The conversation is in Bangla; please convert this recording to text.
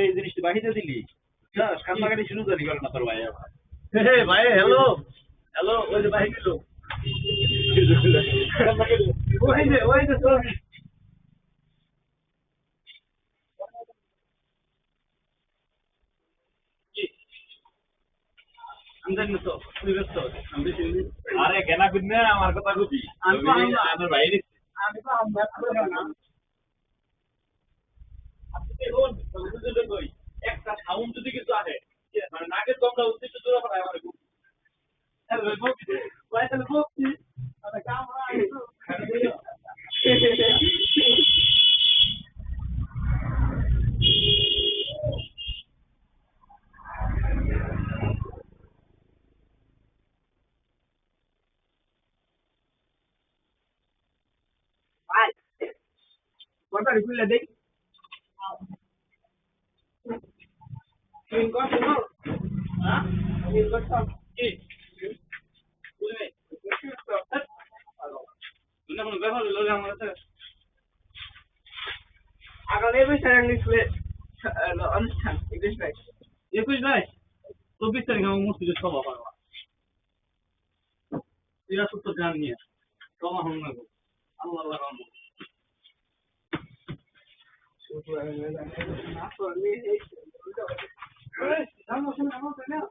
এই জিনিসটা বাহিতে দিলি যাস কান্নাকাটি শুরু করি করে না তোর ভাই আমার হে ভাই হ্যালো হ্যালো ওই যে ভাই গেল ওই যে ওই যে তোর আমি জানি না তো তুই ব্যস্ত আমি বেশি আরে কেনা কিনে আমার কথা কবি আমরা- আমার একটা সাউন্ড যদি কিছু আসে মানে নাকের গঙ্গা উদ্দেশ্য জোড়া পড়ায় আমার খুব তাহলে বকছি আরে কামরা হলো আমার কাছে আগামী ইংলিশে অনুষ্ঠান, একুশ বাইশ। একুশ বাইশ? চব্বিশ তারিখ আমার মসজিদের সভা পারবা সত্য গান নিয়ে সভা হন না গো। আল্লাহ Estamos en la moto, nada.